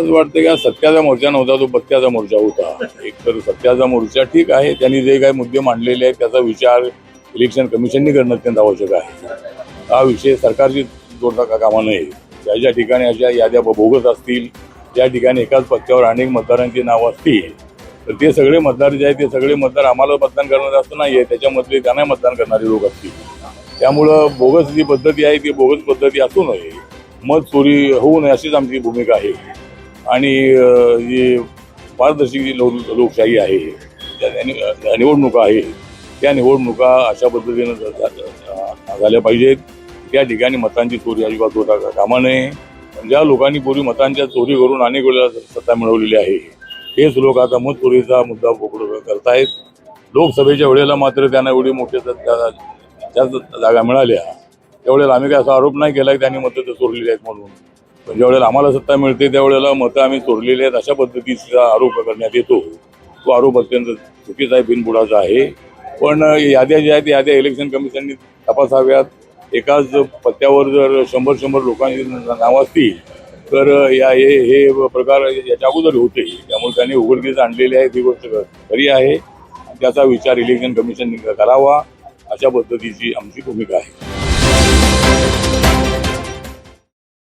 असं वाटतं की आज सत्याचा मोर्चा नव्हता तो पत्त्याचा मोर्चा होता. एक तर सत्याचा मोर्चा ठीक आहे त्यांनी जे काही मुद्दे मांडलेले आहेत त्याचा विचार इलेक्शन कमिशननी करणं अत्यंत आवश्यक आहे. हा विषय सरकारची जोडता का कामा नये. ज्या ज्या ठिकाणी अशा याद्या बोगस असतील ज्या ठिकाणी एकाच पत्त्यावर अनेक मतदारांची नावं असतील तर ते सगळे मतदार जे आहेत ते सगळे मतदार आम्हाला मतदान करणारे असं नाही आहे त्याच्यामधले त्यांना मतदान करणारे लोक असतील. त्यामुळं बोगस जी पद्धती आहे ती बोगस पद्धती असू नये. मत चोरी होऊ नये अशीच आमची भूमिका आहे. आणि जी पारदर्शी जी लो लोकशाही आहे त्या निवडणुका आहे त्या निवडणुका अशा पद्धतीनं झाल्या पाहिजेत. त्या ठिकाणी मतांची चोरी अजिबात होता कामा नये. ज्या लोकांनी पूर्वी मतांच्या चोरी करून अनेक वेळेला सत्ता मिळवलेली आहे हेच लोक आता मत चोरीचा मुद्दा पकडून करतायत. लोकसभेच्या वेळेला मात्र त्यांना एवढी मोठ्या जास्त जागा मिळाल्या. त्यावेळेला आम्ही काय असा आरोप नाही केला की त्यांनी मतं तर चोरलेली आहेत म्हणून. पण आम्हाला सत्ता मिळते त्यावेळेला मतं आम्ही चोरलेली आहेत. अशा पद्धतीचा आरोप करण्यात येतो. तो आरोप अत्यंत चुकीचा आहे बिनबुडाचा आहे. पण याद्या ज्या आहेत याद्या इलेक्शन कमिशननी तपासाव्यात. एकाच पत्त्यावर जर शंभर शंभर लोकांची नावं असतील तर या हे हे प्रकार याच्या अगोदर होते. त्यामुळे त्यांनी उघडकीस आणलेली आहे ती गोष्ट खरी आहे. त्याचा विचार इलेक्शन कमिशनने करावा अशा पद्धतीची आमची भूमिका आहे.